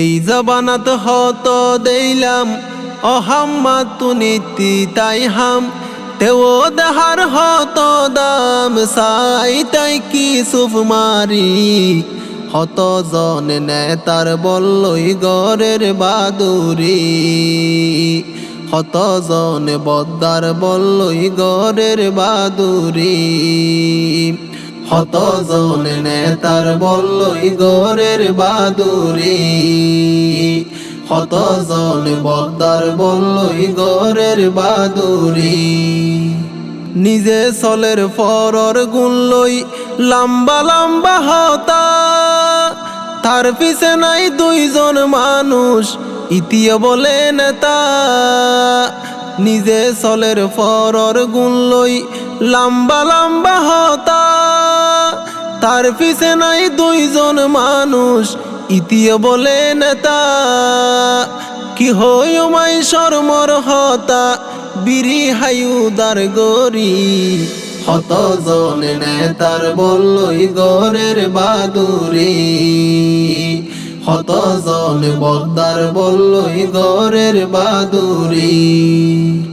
এই জবানাত হত দেইলাম অহাম্মা তুনিতি তাই হাম। তেও দেহার হত দাম, সাই তাই কি সুফ মারি। হত জন নেতার বল্লই গরের বাদুরি। হত জন বদ্দার বল্লই গরের বাদুরি। হত জন নেতার বল্লই গরের বাদুরি। হত জন বদ্দার বল্লই গরের বাদুরি। নিজে চলের ফরর গুনলই লম্বা লম্বা হতা। তার পিছে নাই দুইজন মানুষ ইতিয়ে বলে নেতা। নিজে চলের ফরর গুনলই লম্বা লম্বা হতা। তার পিছে নাই দুইজন মানুষ ইতিয়ে বলে, নেতা, কি হই মাই শর্মর হতা? বিরি হায়ুদার গরি। হত জন নেতার বললই গরের বাদুরি। হত জন বদ্দার বললই গরের বাদুরি।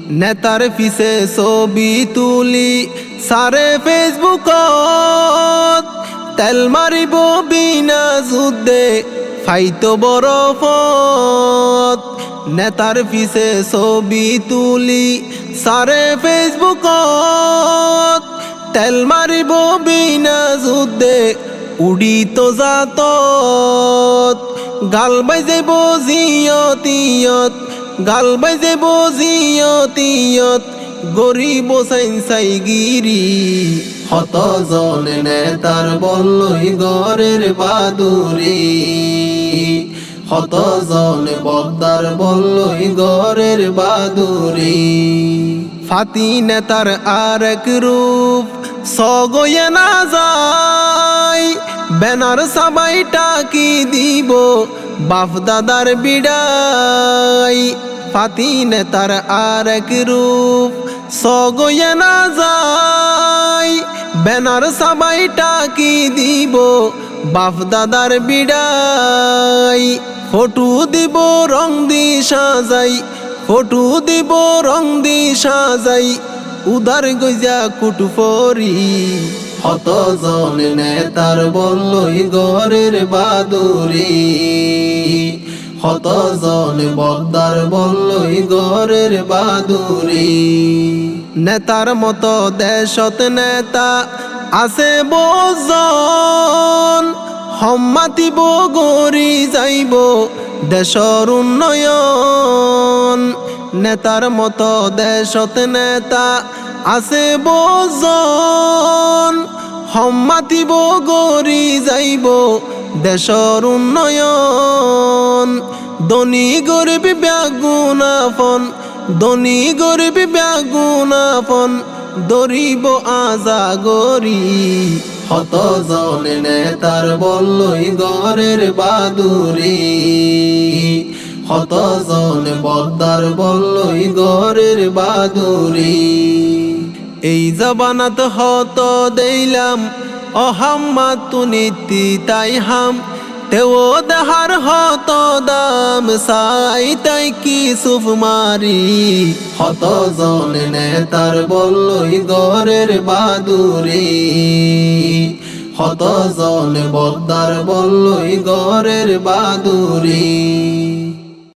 নেতার পিছে ছবি তুলি, সারে ফেসবুকত তেল মারিব বিনা যুদ্ধে, ফাইতো বরফত। নেতার পিছে ছবি তুলি, সারে ফেসবুকত। তেল মারিব বিনা যুদ্ধে উড়িত জাত গাল বাইজে বজিয়তিয়ত গাল বাইজে বজিয়তিয়ত গরিব সাইন সাই গিরি হত জন নেতার বল্লই গরের বাদুরি। হত জন বদ্দার বল্লই গরের বাদুরি। ফাতি নেতার আর এক রূপ, সগয়ে না যায়। ব্যানার সবাইটা কি দিব বাপ দাদার বিড়াই ফাতি নেতার আর এক রূপ, সগয়ে না যায়। ব্যানার সবাইটা কি দিব? বাপ দাদার বিড়াই। ফটু দিব, রং দি সাজাই। ফটু দিব, রং দি সাজাই। উদার গজা কুটুফরি। হত জন নেতার বল্লই গরের বাদুরি। হত জন বদ্দার বল্লই গরের বাদুরি। নেতার মতো দেশত নেতা আছে বোজন সম্মাতিব গরি যাইব দেশর উন্নয়ন। নেতার মতো দেশত নেতা আছে বোজন সম্মাতিব গরি যাইব দেশর উন্নয়ন। ধনী গরিব ব্যাগুনাফন ধনী গরিব ব্যাগুনাফন দরিব আজা গরি হত জন নেতার বল্লই গরের বাদুরি। হত জন বদ্দার বল্লই গরের বাদুরি। এই জবানাত হত দেইলাম অহাম্মা তুনিতি তাই হাম তেও দেহার হত দাম সাই তাই কি সুফ মারি। হত জন নেতার বললই গরের বাদুরি। হত জন বদ্দার বললই গরের বাদুরি।